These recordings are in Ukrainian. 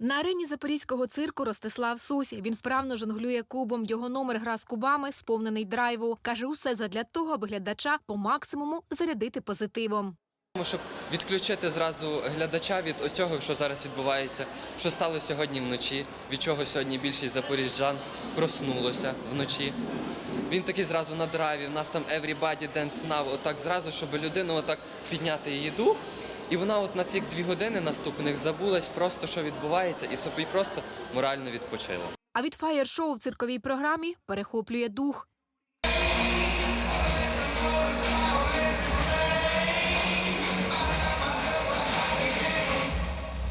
На арені запорізького цирку Ростислав Сусь. Він вправно жонглює кубом. Його номер гра з кубами, сповнений драйву. Каже, усе задля того, аби глядача по максимуму зарядити позитивом. Щоб відключити зразу глядача від оцього, що зараз відбувається, що стало сьогодні вночі, від чого сьогодні більшість запоріжжян проснулося вночі. Він такий зразу на драйві, в нас там everybody dance now, отак зразу, щоб людину отак підняти її дух. І вона от на ці дві години наступних забулась просто, що відбувається, і собі просто морально відпочила. А від фаєр-шоу в цирковій програмі перехоплює дух.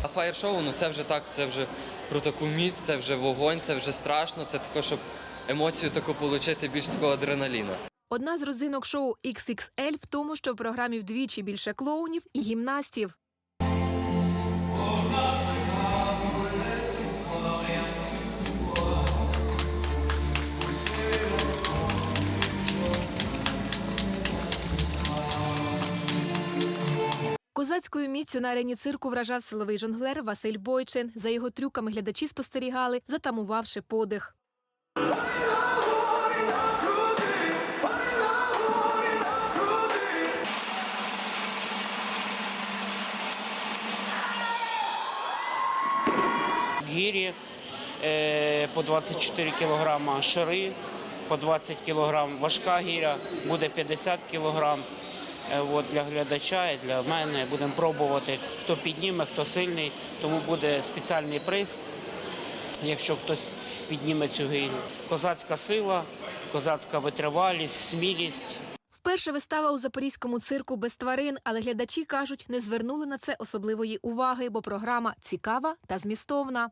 А фаєр-шоу, ну це вже так, це вже про таку міць, це вже вогонь, це вже страшно, це тако, щоб емоцію таку отримати, більш такого адреналіна. Одна з родзинок шоу XXL в тому, що в програмі вдвічі більше клоунів і гімнастів. Козацькою міцю на арені цирку вражав силовий жонглер Василь Бойчин. За його трюками глядачі спостерігали, затамувавши подих. Гірі е, по 24 кг шири, по 20 кг важка гіря, буде 50 кг. Е, От для глядача і для мене будемо пробувати, хто підніме, хто сильний, тому буде спеціальний приз, якщо хтось підніме цю гірю. Козацька сила, козацька витривалість, смілість. Вперше вистава у запорізькому цирку без тварин, але глядачі кажуть, не звернули на це особливої уваги, бо програма цікава та змістовна.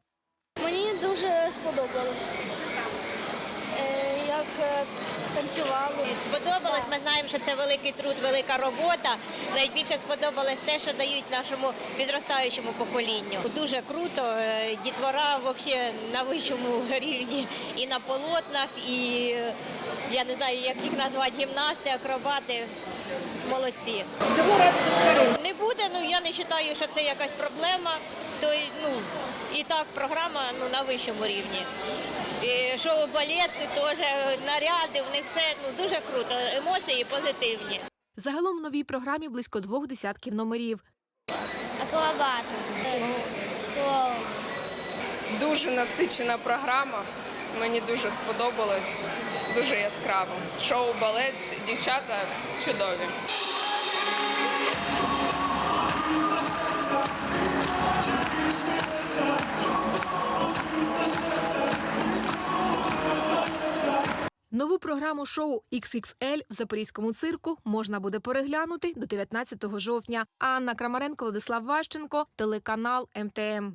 Мені дуже сподобалось. Що Як е, танцювали. Сподобалось. Ми знаємо, що це великий труд, велика робота. Найбільше сподобалось те, що дають нашому підростаючому поколінню. Дуже круто. е, Дітвора взагалі на вищому рівні і на полотнах, і е, я не знаю, як їх назвати, гімнасти, акробати. Молодці. Цього разу не буде. Ну я не вважаю, що це якась проблема. То ну і так програма ну на вищому рівні. І шоу балет теж наряди, у них все ну дуже круто. Емоції позитивні. Загалом в новій програмі близько двох десятків номерів. Акробату. Дуже насичена програма. Мені дуже сподобалось, дуже яскраво. Шоу балет, дівчата чудові. Нову програму шоу XXL в запорізькому цирку можна буде переглянути до 19 жовтня. Анна Крамаренко, Владислав Ващенко, телеканал МТМ.